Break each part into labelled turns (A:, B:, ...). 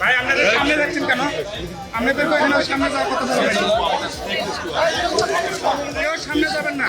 A: ভাই, আপনাদের সামনে রাখছেন কেন? আপনাদের তো এখানে সামনে যাওয়ার কথা বলবেন সামনে যাবেন না।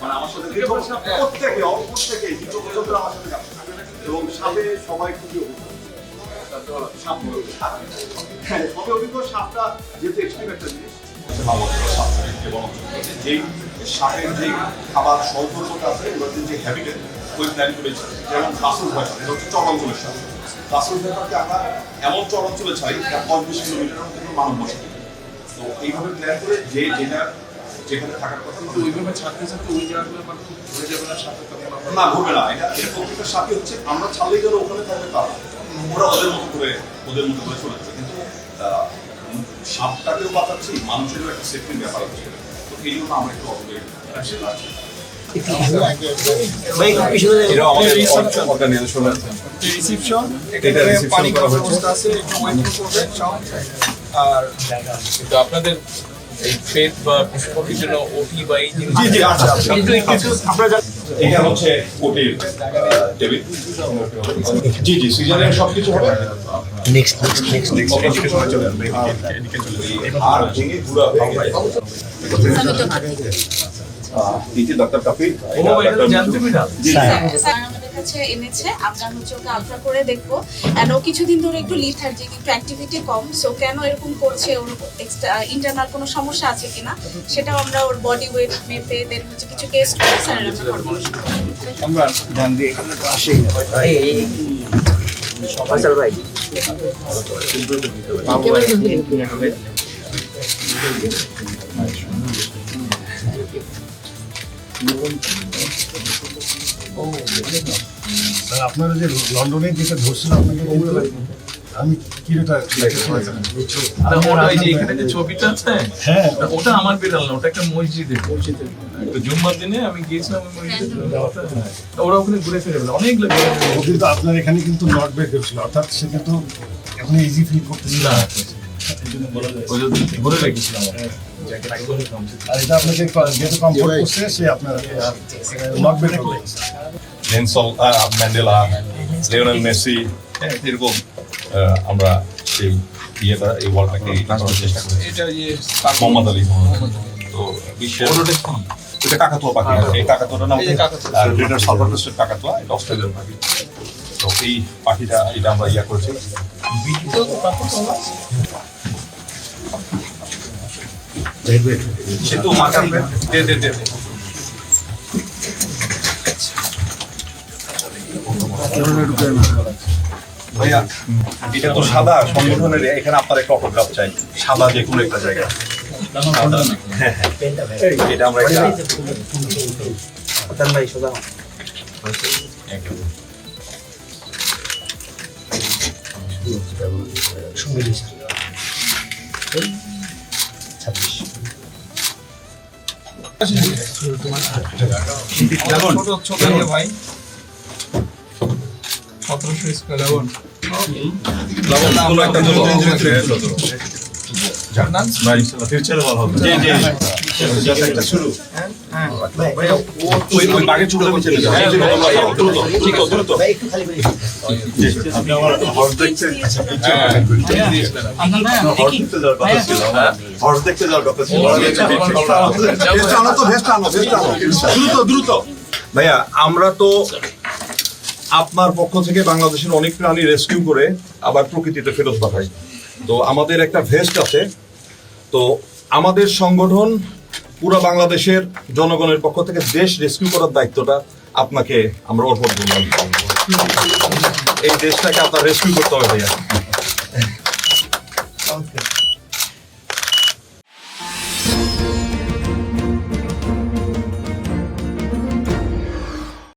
B: মানে আমার সাথে প্রত্যেকে প্রত্যেকে দ্বিতীয় আমার সাথে এবং সাপে সবাই সাপ হ্যাঁ সবে অভিজ্ঞ সাপটা যেহেতু এক্সট্রিম এবং যেই সাপের যে খাবার সৌন্দর্যতা আছে এবার যে হ্যাবিটেট ওই প্ল্যান করেছে যেমন কাসল ভাষা এটা হচ্ছে চরাঞ্চলের সাপ কাসল ভাষাকে আমরা এমন চরাঞ্চলে চাই যা পঞ্চাশ কিলোমিটার মধ্যে মানব বসতি তো এইভাবে প্ল্যান করে যে যেটা যেখানে থাকার কথা
C: তো ওইভাবে ছাড়তে ছাড়তে ওই জায়গাগুলো মানে ঘুরে যাবে না সাথে তখন
B: না ঘুরবে না। এটা সাথী হচ্ছে আমরা ছাড়লেই যেন ওখানে থাকবে তারা ওরা ওদের মতো করে ওদের মতো করে চলে যাচ্ছে কিন্তু সাপটাকেও বাঁচাচ্ছি মানুষেরও একটা সেফটির ব্যাপার আছে তো এই জন্য আমরা একটু।
C: আর আপনাদের এই পেট বা পশুপাখির জন্য ওটি বা এই জিনিস
B: জি জি আচ্ছা আচ্ছা।
C: কিছু
B: এটা হচ্ছে কোটির টেবিল জি জি সিজনে সবকিছু হবে।
D: নেক্সট নেক্সট নেক্সট
E: আসবে
B: আর ভেঙে ঘুরা হয়ে গেছে।
C: এটা তো জানতে পেরে
F: কাছে এনেছে আমরা হচ্ছে ওকে আলট্রা করে দেখব। এন্ড ও কিছুদিন ধরে একটু লিথার্জিক একটু অ্যাক্টিভিটি কম। সো কেন এরকম করছে ওর ইন্টারনাল কোনো সমস্যা আছে কিনা সেটাও আমরা ওর বডি ওয়েট মেপে দেন হচ্ছে কিছু টেস্ট করে স্যারের আমরা
D: ভাই
G: স্যার আপনারা যে লন্ডনে যেটা ধরছিল আপনাকে আমি কি এটা
C: ওটা যে এখানে যে ছবিটা আছে?
G: হ্যাঁ।
C: ওটা আমার বিড়াল না ওটা একটা মসজিদে মসজিদে তো জুম্মার দিনে আমি গিয়েছিলাম হ্যাঁ। ওরা ওখানে ঘুরে ফিরে। অনেক লোক
G: ও কিন্তু আপনার এখানে কিন্তু নট বের করছিল অর্থাৎ সে কিন্তু এখন ইজি ফিল করতেছিল
C: না। ওই জন্য ঘুরে রেখেছিলাম।
G: আর এটা আপনাকে যেহেতু কমফোর্ট করছে সে আপনার নট বের করছে
E: নেলসন ম্যান্ডেলা লিওনেল মেসি এরকম। আমরা সেই ইয়েটা এই ওয়ার্ল্ডটাকে করার চেষ্টা করি
C: এটা ইয়ে
E: মোহাম্মদ আলী। তো বিশ্বের এটা কাকাতুয়া পাখি এই কাকাতুয়াটা নাম
C: যে কাকাতুয়া।
E: রেডার সালভারডোসের কাকাতুয়া এটা অস্ট্রেলিয়ান পাখি। তো এই পাখিটা এটা আমরা ইয়া করেছি। সে মাথা দে দে দে দে। ভাইয়া এটা তো সাদা সংগঠনের এখানে আপনার একটা অটোগ্রাফ চাই সাদা যে কোনো একটা। এটা আমরা
D: ভাই সোজা
C: ভাই। সতেরোশো স্কোয়ার লবণ।
E: Just একটা শুরু। ভাইয়া, আমরা তো আপনার পক্ষ থেকে বাংলাদেশের অনেক প্রাণী রেস্কিউ করে আবার প্রকৃতিতে ফেরত পাঠাই। তো আমাদের একটা ভেস্ট আছে। তো আমাদের সংগঠন পুরো বাংলাদেশের জনগণের পক্ষ থেকে দেশ রেস্কিউ করার দায়িত্বটা আপনাকে আমরা অর্পণ করলাম এই দেশটাকে আপনার রেস্কিউ করতে হবে ভাইয়া।